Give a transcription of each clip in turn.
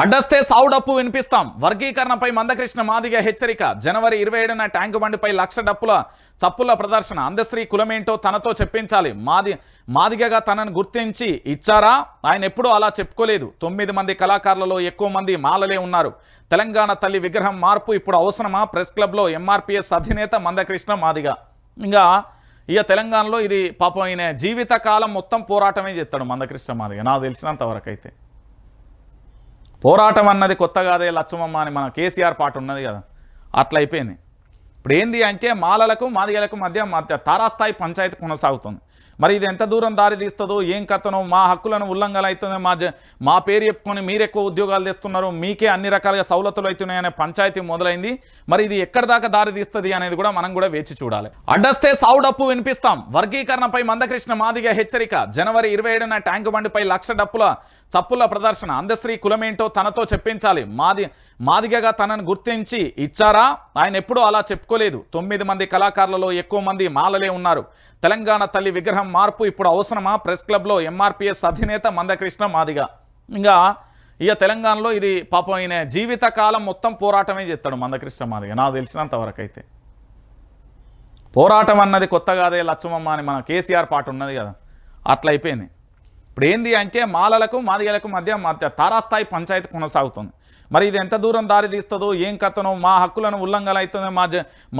అడ్డస్తే సావుడప్పు వినిపిస్తాం. వర్గీకరణపై మందకృష్ణ మాదిగ హెచ్చరిక. జనవరి ఇరవై ఏడున ట్యాంకు బండిపై లక్ష డప్పుల చప్పుల ప్రదర్శన. అందశ్రీ కులమేంటో తనతో చెప్పించాలి. మాది మాదిగగా తనను గుర్తించి ఇచ్చారా? ఆయన ఎప్పుడూ అలా చెప్పుకోలేదు. తొమ్మిది మంది కళాకారులలో ఎక్కువ మంది మాలలే ఉన్నారు. తెలంగాణ తల్లి విగ్రహం మార్పు ఇప్పుడు అవసరమా? ప్రెస్ క్లబ్లో ఎంఆర్పిఎస్ అధినేత మందకృష్ణ మాదిగ. ఇంకా ఇక తెలంగాణలో ఇది పాపం ఈయన జీవిత కాలం మొత్తం పోరాటమే చేస్తాడు మందకృష్ణ మాదిగ. నాకు తెలిసినంత అయితే పోరాటం అన్నది కొత్త కాదే లచ్చమమ్మ అని మన కేసీఆర్ పాట ఉన్నది కదా. అట్లా అయిపోయింది ఇప్పుడు ఏంది అంటే మాలలకు మాదిగలకు మధ్య మధ్య తారాస్థాయి పంచాయతీ కొనసాగుతుంది. మరి ఇది ఎంత దూరం దారి తీస్తుందో ఏం కథనో మా హక్కులను ఉల్లంఘన అవుతుంది మా మా పేరు చెప్పుకొని మీరు ఎక్కువ ఉద్యోగాలు తెస్తున్నారు మీకే అన్ని రకాలుగా సౌలతులు అవుతున్నాయి అనే పంచాయతీ మొదలైంది. మరి ఇది ఎక్కడి దాకా దారి తీస్తుంది అనేది కూడా మనం కూడా వేచి చూడాలి. అడ్డస్తే సావుడప్పు వినిపిస్తాం. వర్గీకరణపై మందకృష్ణ మాదిగ హెచ్చరిక. జనవరి ఇరవై ఏడున ట్యాంకు బండిపై లక్ష డప్పుల చప్పుల ప్రదర్శన. అందశ్రీ కులమేంటో తనతో చెప్పించాలి. మాది మాదిగగా తనను గుర్తించి ఇచ్చారా? ఆయన ఎప్పుడూ అలా చెప్పుకోలేదు తొమ్మిది మంది కళాకారులలో ఎక్కువ మంది మాలలే ఉన్నారు. తెలంగాణ తల్లి విగ్రహం మార్పు ఇప్పుడు అవసరమా? ప్రెస్ క్లబ్లో ఎంఆర్పిఎస్ అధినేత మందకృష్ణ మాదిగ. ఇంకా ఇక తెలంగాణలో ఇది పాపం ఈయన జీవితకాలం మొత్తం పోరాటమే చేస్తాడు మందకృష్ణ మాదిగ. నాకు తెలిసినంత అయితే పోరాటం అన్నది కొత్త కాదే లచ్చమమ్మ అని మన కేసీఆర్ పాట ఉన్నది కదా. అట్లా అయిపోయింది ఇప్పుడు ఏంది అంటే మాలలకు మాదిగలకు మధ్య మధ్య తారాస్థాయి పంచాయతీ కొనసాగుతుంది. మరి ఇది ఎంత దూరం దారి తీస్తుందో ఏం కథనో మా హక్కులను ఉల్లంఘన అవుతుంది మా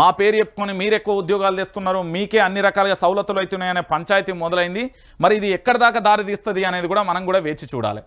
మా పేరు చెప్పుకొని మీరు ఎక్కువ ఉద్యోగాలు తెస్తున్నారు మీకే అన్ని రకాలుగా సౌలతులు అవుతున్నాయనే పంచాయతీ మొదలైంది. మరి ఇది ఎక్కడి దాకా దారి తీస్తుంది అనేది కూడా మనం కూడా వేచి చూడాలి.